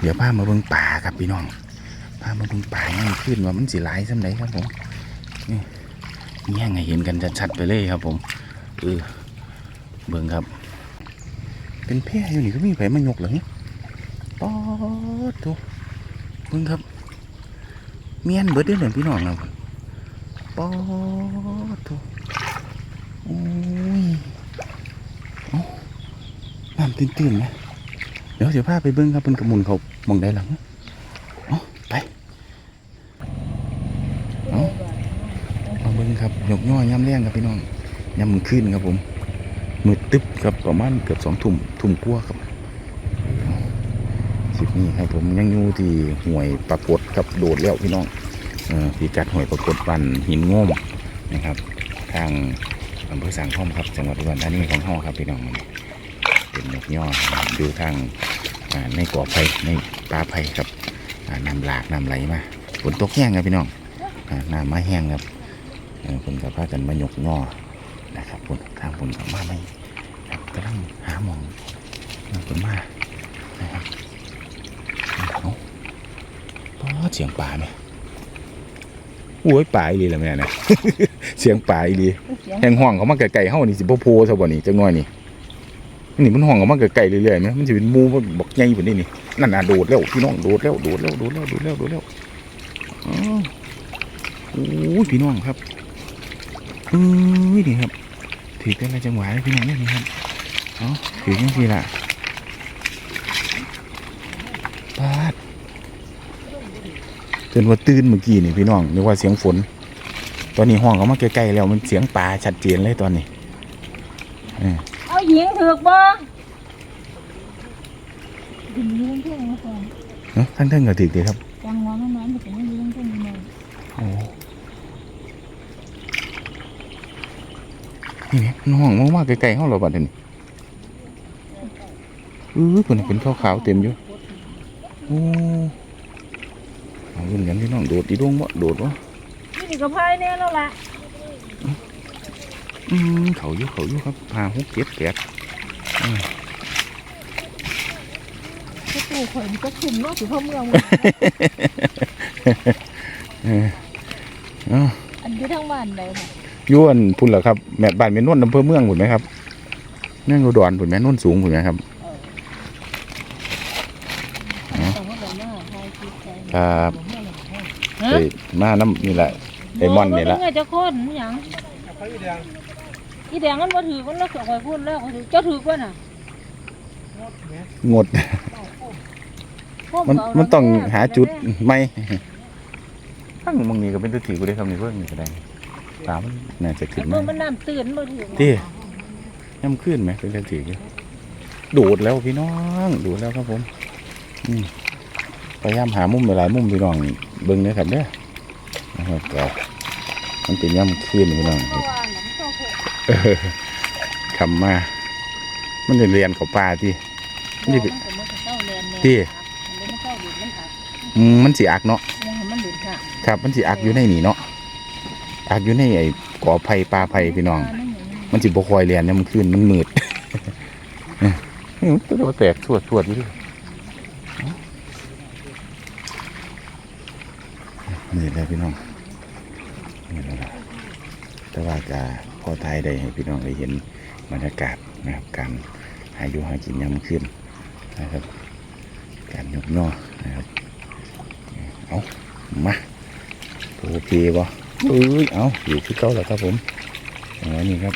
เดี๋ยวพามาเบิ่งป่าครับพี่น้องพามาเบิ่งป่ายังขึ้นว่ามันสิหลายสำไหนครับผมนี่แง่งเห็นกันชัดๆไปเลยครับ ผมเออเบิ่งครับ เป็นแพร่อยู่นี่ก็มีไผมายกเหรอเนี่ยป๊อดโตเบิ่งครับเมียนเบิดเด้อเนี่ยพี่น้องครับป๊อดโตโอ้ยอ้าน้ำตื้นๆนะ เดี๋ยวเดี๋ยวพาไปเบิ้งครับเป็นกระมุนเขามองได้หลังเอาไปเอาเอาเบิ้งครับหยกย่อย่ำแรงครับพี่น้องย่ำมือขึ้นครับผมมือตึ๊บครับประมาณเกือบสองทุ่มทุ่มกลัวครับเอาคลิปนี้ครับผมยังอยู่ที่ห่วยปรากฏครับโดดแล้วพี่น้องเออพิกัดห่วยปรากฏบันหินง่มนะครับ ทางอำเภอสังข้อมครับจังหวัดอุดรธานีของห้อครับพี่น้องมัน เป็นยกย่ออยู่ทางอ่าในก่อไผ่ในปลาไผ่ครับอ่าน้ำหลากน้ำไหลมาฝนตกแห้งครับพี่น้องอ่าน้ำมาแห้งครับเอ่อคนกับพากันมายกงอนะครับฝนทางฝนกับมาไม่ครับกำลังหาหมองฝนมานะครับเอาป้อเสียงป่าไหมโอ้ยป่าอีหลีละแม่นะเสียงป่าอีหลีแห่งห้องเขามาไกลๆเฮานี่สิบ่โพซะบ่นี่จังน้อยนี่ นี่มันห้องออกมาไกลๆเรื่อยๆไหมมันจะเป็นมูมันบอกใหญ่กว่านี้นี่นั่นน่ะโดดแล้วพี่น้องโดดแล้วโดดแล้วโดดแล้วโดดแล้วโดดแล้วอ้าวโอ้ยพี่น้องครับเอ้ยนี่ครับถือกันอะไรจังหวะพี่น้องนี่ครับเนาถือยังทีละปาดจนว่าตื่นเมื่อกี้นี่พี่น้องนึกว่าเสียงฝน ตอนนี้ห้องเขามาใกล้ๆแล้วมันเสียงปลาชัดเจนเลยตอนนี้ เอาหญิงถือกบ่ดินยืนเพ่งมาก่อนเนาะทั้งทั้งก็ถือดีครับจังหวะมันนั้นมันจะไม่ยืนเพ่งเลยโอ้นี่ไงมันห้องมากๆไกลๆห้องเราบัดนี้เออคนน่ะเป็นขาวๆเต็มอยู่โอ้เอาเงินกันพี่น้องโดดดีดวงวะโดดวะนี่ก็พายแน่แล้วล่ะ อืมเขาอยู่เขาอยู่ครับห้าหกเจ็ดแปดถ้าปู่ข่อยมันก็ขึ้นเนาะสิพ่อเมืองเออเอ้าอันที่ทั้งบ้านใดค่ะอยู่อันพุ่นเหรอครับแม่บ้านแม่นวลอำเภอเมืองพุ่นไหมครับนั่งอุดรพุ่นแม่นวลสูงพุ่นไหมครับ แต่ว่าแบบว่าพายคิดใจครับ ฮะไปมาน้ำนี่แหละ ไอ้ม่อนนี่ล่ะบ่เป็ไงจะคนหยัง อีแดงมันบ่ถือมันแล้วข่อยพูดแล้วข่อยถือเจ้าถือกว่าน่ะงดพวกมันเขามันต้องแหาจุดไม่ทั้งบางนี้ก็เป็นตัวถีกูได้คำนี้เพิ่งนี่ก็ได้ตามันน่าจะขึ้นเมื่มาอมันน้ำตื่นบ่ถือที่ย่ำขึ้นไหมเป็นตัวถีอยู่ดูดแล้วพี่น้องดูดแล้วครับผมอืมพยายามหามุมหลายๆมุมพี่น้องเบิ่งเลยครับเด้อนะครับก็มันเป็นย่ำขึ้นพี่น้อง โคกเออคำมา มันเรียนเขาป่าที่นี่นี่เป็เป็นนมันเจ้าเรียนแน่ที่มันเจ้าดินมันอักอืมมันสีอักเนาะมันมันดินค่ะครับมันสิอักอยู่ในนี่เนาะอักอยู่ในไอ้ก่อไผ่ปลาไผ่พี่น้อง มันสิบ่คอยเรียนเนี่ยมันขึ้นมันมืดนี่มันตัวแตกสวดสวดอยู่ดินี่แหละพี่น้องนี่แหละ แต่ว่าจะพอทายได้ให้พี่น้องได้เห็นบรรยากาศนะครับการหาอยู่หากินยามขึ้นนะครับ การยกย่อนะครับเอามาโอเคบ่เอ้ยเอาอยู่ที่เก่าแล้วครับผมอาไว้นี่ครับ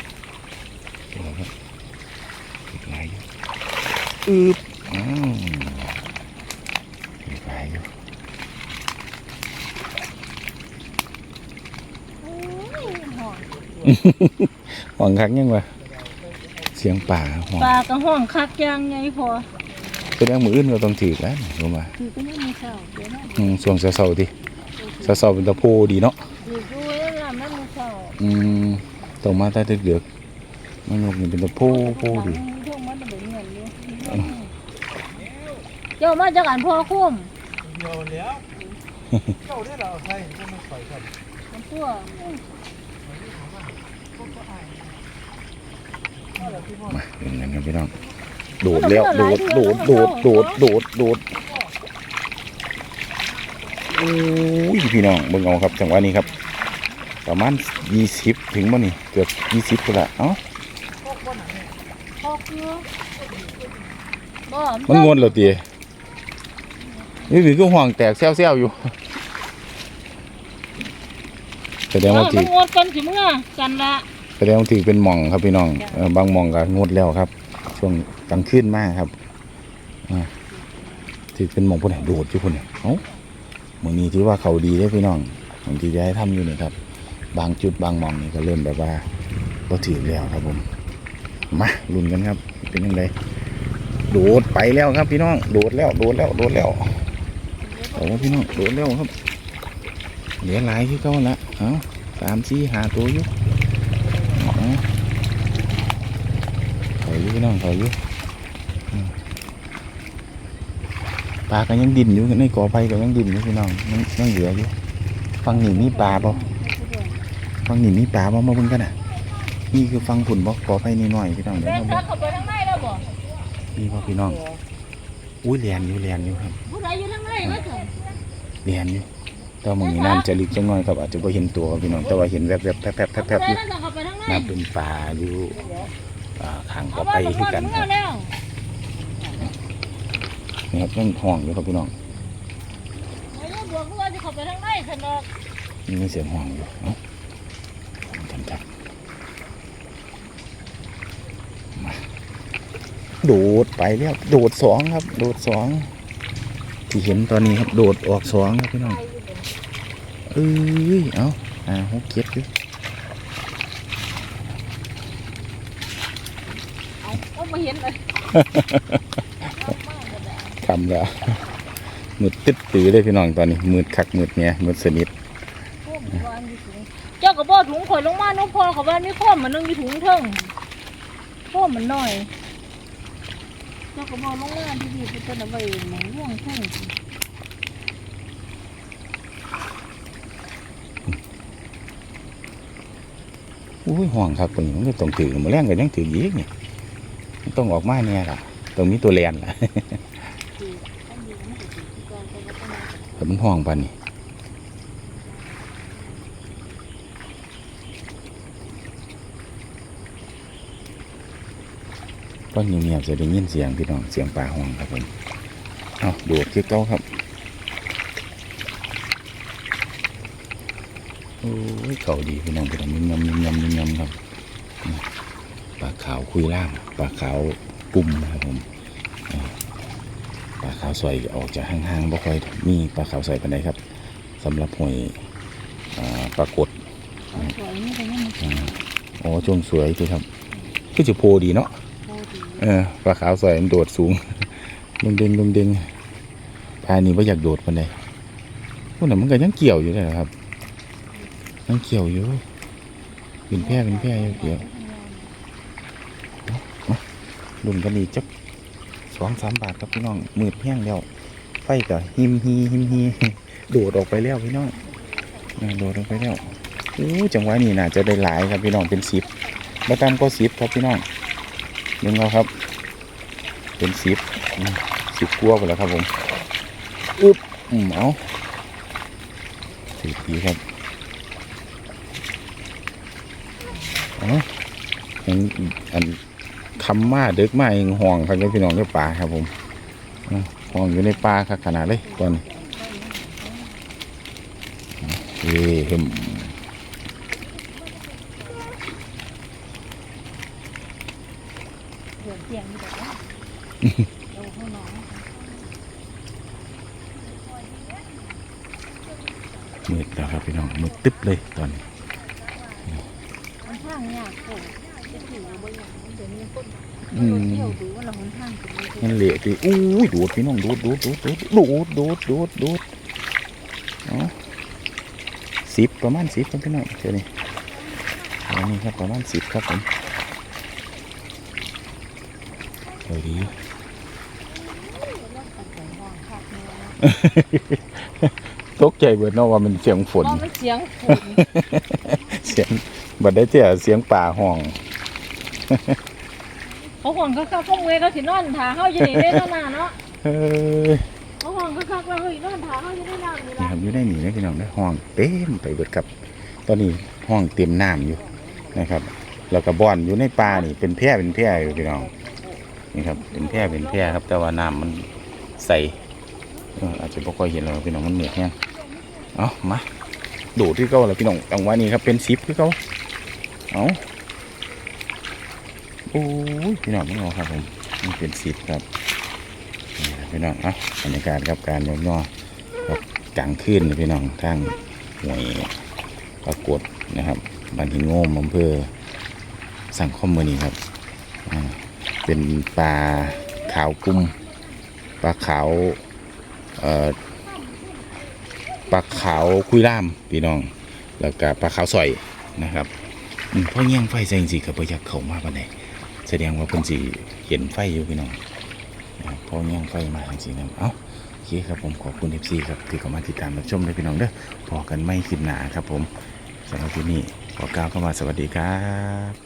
เอาครับติดลายอยู่อึบอ้าวติดลายอยู่ ห้องคักยังวะเสียงป่าห้องปลากระห้องคักยางไงพอเป็นอันมืออื่นก็ต้องถือแล้วรู้มาถือก็ไม่มีเศร้าเดี๋ยวนะอืมช่วงเสาๆดิเสาๆเป็นตะโพดีเนาะถือด้วยแล้วลำนั้นมีเศร้าอืมต้องมาใต้ตึกเดือกมันยกนี่เป็นตะโพโพดีช่วงมันเป็นเงินอยู่เจ้ามาจากอันพ่อคุ้มเดียวแล้ว เจ้าได้เราใช่ก็ไม่ปล่อยกันมันตัว มาเป็นงั้นครับพี่น้องโดดแล้วโดดโดดโดดโดดโดดโดดอ้ยพี่น้องเบิ่งเอาครับจังหวะนี้ครับ ประมาณยี่สิบถึงบ่นี่เกือบยี่สิบพุ่นละเอ้ามันงวนแล้วตีนี่คือก็ห่วงแตกแซวๆอยู่แสดงว่าเออถืมัอนงวนกันสิเมื่อกันละ ดงว่าถือเป็นหม่องครับพี่น้องเออบางหม่องก็งดแล้วครับ ช่วงกลางคืนมากครับอ่าถือเป็นหม่องพุ่นน่ะโดดอยู่พุ่นน่ะเอ้ามื้อนี้ถือว่าเขาดีเด้อพี่น้องบางทีจะให้ทำอยู่นี่ครับ บางจุดบางหม่องนี่ก็เริ่มแบบว่าบ่ถือแล้วครับผมมาลุ้นกันครับ เป็นยังไงโดดไปแล้วครับพี่น้องโดดแล้วโดดแล้วโดดแล้วโอ้พี่น้องโดดแล้วครับ เหลือหลายที่เขาละเอาสามสี่หาตัวอยู่เอาถอยอยู่พี่ น้องถอยอยู่อืมปลาก็ยังดินอยู่ในกอไผ่ก็ยังดินอยู่พี่น้องยังยังเหลืออยู่ฟังนี่มีปลาบ่ฟังนี่มีปลาบ่มาเบิ่งกันน่ะ นี่คือฟังผุนบ่กอไผ่นี่หน่อยพี่น้องเดี๋ยวแม่มาซัเบิ่กงเข้าไปทางในแล้วบ่นี่บ่พี่น้องอุ้ยเรียนอยู่เรียนอยู่ครับผู้ใดอยู่ทางในก็เถอะเรียนอยู่แต่ว่าหมึงนี้น้ำจะลึกจังหน่อยครับอาจจะไ่เห็นตัวครับพี่น้องแต่ว่าเห็นแวบๆแป๊บๆแป๊บๆอยู่ผู้ใดนั่นเข้าไปทางในน้ำเป็นปลาอยู่อ่า ทางกเอาอไปไผ่ทุกคือคนกันคเมื่รัอบแล้วนี่ครับยังห้องอยู่ครับพี่น้องไอ้เนี่ยบอกว่าจะเข้าไปทางในสนอกนี่มีเสียงห้องอยู่เนาะกันครับมาโดดไปแล้วโดดสองครับ โดดสองที่เห็นตอนนี้ครับโดดออกสองครับพี่น้องเอ้ยเอาอ่าหกเก็ดอยู่ เอา เอามาเห็นเลยทำแล้วมืดตึ๊ดตื้อเลยพี่น้องตอนนี้มืดคักมืดเนี่ยมืดสนิทเจ้าก็บ่ถุงข่อยลงมาน้องพ่อเขาว่ามีข้อมมันนึงมีถุงเทิงข้อมมันน้อย เจ้าก็บ่ลงมาที่นี่เป็นเอาไว้หมองม่วงเทิงอุ้ยห่วงครับคนนี้มันก็ต้องถือมาแรงก็ยังถือยีกนี่มัน ต้องออกมาเนี่ยล่ะต้องมีตัวแลนล่ะแต่มันห่วงปานนี่ตอนเงียบๆจะได้ยินเสียงพี่น้องเสียงปลาห่วงครับผมเอาโดดคือเก้าครับโอ้ยเก่าดีพี่น้องพี่น้องยำยำยำยำยำครับนี่ ปลาขาวคุยล่ามปลาขาวปุ่มนะครับผมอ่าปลาขาวสวยออกจากห่างๆบ่ค่อยมีปลาขาวสวยปานใดครับสำหรับหอยอ่าปลากดสวยนี่ก็ยังอ่าอ๋อจงสวยดีครับก็จะโพดีเนาะพอดีเออปลาขาวสวยมันโดดสูงลงเด้งลงเด้งพานี้ว่าอยากโดดมันเลยพวกนั้นมันก็ยังเกี่ยวอยู่เลยครับยังเกี่ยวอยู่เป็นแพร่เป็นแพร่อยู่เกี่ยว ดุนกันอีกจักสองสามบาทครับพี่น้องมืดแห้งแล้ว ไฟก็หิมฮีหิมฮีโดดออกไปแล้วพี่น้องโดดออกไปแล้วโอ้จังหวะนี้น่าจะได้หลายครับพี่น้องเป็นสิบมาตามก็สิบครับพี่น้องนึ่งเอาครับ เป็นสิบสิบกลัวไปแล้วครับผมอึ๊บอืมเอาสิบดีครับอาเห็นอัน คำมาเด็กมาเองห่วงครับพี่น้องด้วยป่าครับผมห่วงอยู่ในป่าครับขนาดเลยตอนนี้เอ้ยเหนื่อาข้างนอกมืดแล้วครับพี่น้องมืดตึ๊บเลยตอนนี้ทางยากโคตรจะถือบ่อย่างเดี๋ยวนี้คน อืมเที่ยวดูว่าเราหนทางเป็นยังไงมันเละตีอู้ยดูดพี่น้องดูดดูดดูดดูดดูดดูดดูดดูดเอาสิบประมาณสิบครับพี่น้องเท่านี้อันนี้ครับประมาณสิบครับผมเฮ้ยดีตกใจเบิดเนาะว่ามันเสียงฝนเสียงฝนเสียงบัดได้เจ้าเสียงป่าห้อง เขาห่วงเขาเข้าพวกเวเขาสินอนถาเฮาอยู่นี่ได้เท่านั้นเนาะเฮ้ยเขาห้องคักๆว่าเฮ้ยนอนถาเขาจะได้น้ำนี่นี่ล่ะครับอยู่ในนี่นะพี่น้องได้ห้องเต็มไปเบิดครับ ตอนนี้ห้องเต็มน้ำอยู่นะครับแล้วก็บ่อนอยู่ในป่านี่เป็นแพร่เป็นแพร่อยู่พี่น้องนี่ครับเป็นแพร่เป็นแพร่ครับ แต่ว่าน้ำมันใสเอ่ออาจจะบ่ค่อยเห็นแล้วพี่น้องมันเหนื่อยแห้งเอามาโดดที่เก่าแล้วพี่น้องจังหวะนี้ครับเป็นซิปที่เก่าเอา โอ้ยพี่น้องพี่น้องครับผมมันเป็นซิบครับพี่น้องเอาบรรยากาศครับการยกย่อครับกลางคืนพี่น้องทางหวยปรากฏนะครับบ้านหินโงมอำเภอสังคมมือนี้ครับเป็นปลาขาวกุ้มปลาขาวปลาขาวคุยล่ามพี่น้อง แล้วก็ปลาขาวสอยนะครับอืมพ่อเงี้ยงไฟใส่จริงๆกับประยักเขามาปานใด แสดงว่าเพิ่นสิเห็นไฟอยู่พี่น้องนะครับพ่อเงี้ยงไฟมาจริงๆนะเอ้าโอเคครับผมขอบคุณ FC ครับที่เข้ามาติดตามรับชมเลยพี่น้องเด้อพอกันไม่คลิปหนาครับผมสำหรับที่นี่ขอกล่าวเข้ามาสวัสดีครับ